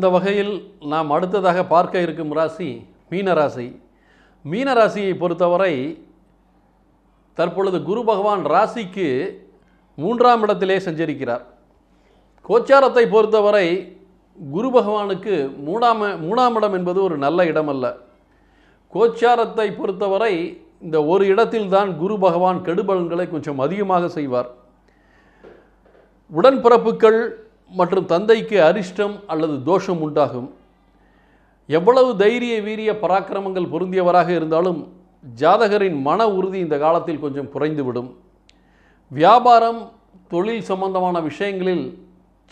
அந்த வகையில் நாம் அடுத்ததாக பார்க்க இருக்கும் ராசி மீனராசி. மீனராசியை பொறுத்தவரை தற்பொழுது குரு பகவான் ராசிக்கு மூன்றாம் இடத்திலே செஞ்சிருக்கிறார். கோச்சாரத்தை பொறுத்தவரை குரு பகவானுக்கு மூணாம் மூணாம் இடம் என்பது ஒரு நல்ல இடம் அல்ல கோச்சாரத்தை பொறுத்தவரை இந்த ஒரு இடத்தில்தான் குரு பகவான் கெடுபலன்களை கொஞ்சம் அதிகமாக செய்வார். உடன்பிறப்புகள் மற்றும் தந்தைக்கு அரிஷ்டம் அல்லது தோஷம் உண்டாகும். எவ்வளவு தைரிய வீரிய பராக்கிரமங்கள் பொருந்தியவராக இருந்தாலும் ஜாதகரின் மன உறுதி இந்த காலத்தில் கொஞ்சம் குறைந்துவிடும். வியாபாரம் தொழில் சம்பந்தமான விஷயங்களில்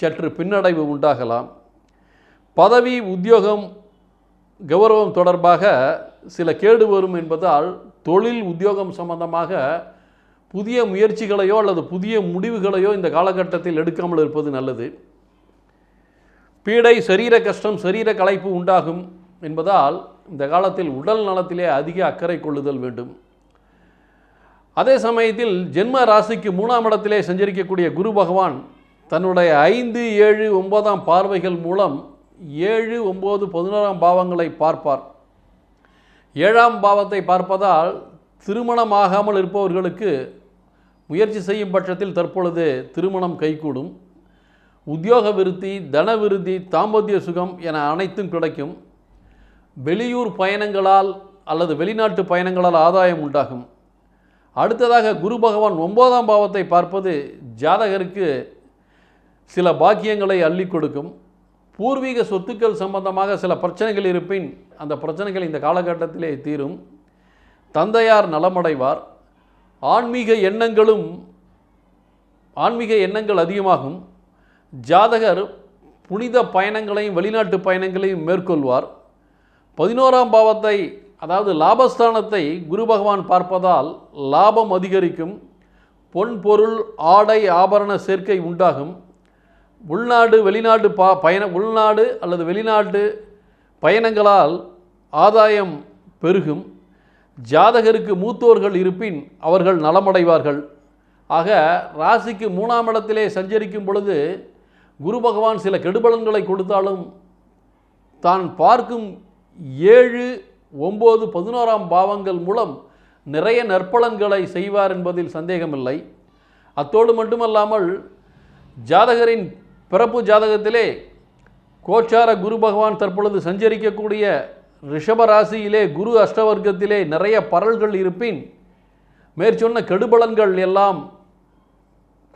சற்று பின்னடைவு உண்டாகலாம். பதவி உத்தியோகம் கௌரவம் தொடர்பாக சில கேடு வரும் என்பதால் தொழில் உத்தியோகம் சம்பந்தமாக புதிய முயற்சிகளையோ அல்லது புதிய முடிவுகளையோ இந்த காலகட்டத்தில் எடுக்காமல் இருப்பது நல்லது. பீடை சரீர கஷ்டம் சரீர களைப்பு உண்டாகும் என்பதால் இந்த காலத்தில் உடல் நலத்திலே அதிக அக்கறை கொள்ளுதல் வேண்டும். அதே சமயத்தில் ஜென்ம ராசிக்கு மூணாம் இடத்திலே சஞ்சரிக்கக்கூடிய குரு பகவான் தன்னுடைய ஐந்து ஏழு ஒன்பதாம் பார்வைகள் மூலம் ஏழு ஒம்பது பதினோராம் பாவங்களை பார்ப்பார். ஏழாம் பாவத்தை பார்ப்பதால் திருமணமாகாமல் இருப்பவர்களுக்கு முயற்சி செய்யும் பட்சத்தில் தற்பொழுது திருமணம் கைகூடும். உத்தியோக விருத்தி தன விருத்தி தாம்பத்திய சுகம் என அனைத்தும் கிடைக்கும். வெளியூர் பயணங்களால் அல்லது வெளிநாட்டு பயணங்களால் ஆதாயம் உண்டாகும். அடுத்ததாக குரு பகவான் ஒன்பதாம் பாவத்தை பார்ப்பது ஜாதகருக்கு சில பாக்கியங்களை அள்ளி கொடுக்கும். பூர்வீக சொத்துக்கள் சம்பந்தமாக சில பிரச்சனைகள் இருப்பின் அந்த பிரச்சனைகள் இந்த காலகட்டத்திலே தீரும். தந்தையார் நலமடைவார். ஆன்மீக எண்ணங்களும் ஆன்மீக எண்ணங்கள் அதிகமாகும். ஜாதகர் புனித பயணங்களையும் வெளிநாட்டு பயணங்களையும் மேற்கொள்வார். பதினோராம் பாவத்தை அதாவது லாபஸ்தானத்தை குரு பகவான் பார்ப்பதால் லாபம் அதிகரிக்கும். பொன் பொருள் ஆடை ஆபரண சேர்க்கை உண்டாகும். உள்நாடு வெளிநாடு பா பயண உள்நாடு அல்லது வெளிநாட்டு பயணங்களால் ஆதாயம் பெருகும். ஜாதகருக்கு மூத்தோர்கள் இருப்பின் அவர்கள் நலமடைவார்கள். ஆக ராசிக்கு மூணாம் இடத்திலே சஞ்சரிக்கும் பொழுது குரு பகவான் சில கெடுபலன்களை கொடுத்தாலும் தான் பார்க்கும் ஏழு ஒம்பது பதினோராம் பாவங்கள் மூலம் நிறைய நற்பலன்களை செய்வார் என்பதில் சந்தேகமில்லை. அத்தோடு மட்டுமல்லாமல் ஜாதகரின் பிறப்பு ஜாதகத்திலே கோச்சார குரு பகவான் தற்பொழுது சஞ்சரிக்கக்கூடிய ரிஷபராசியிலே குரு அஷ்டவர்க்கத்திலே நிறைய பரல்கள் இருப்பின் மேற்சொன்ன கெடுபலன்கள் எல்லாம்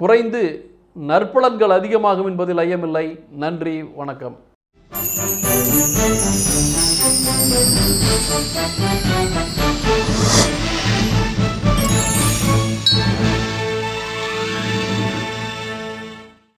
குறைந்து நற்பலன்கள் அதிகமாகும் என்பதில் ஐயமில்லை நன்றி வணக்கம் Thank you.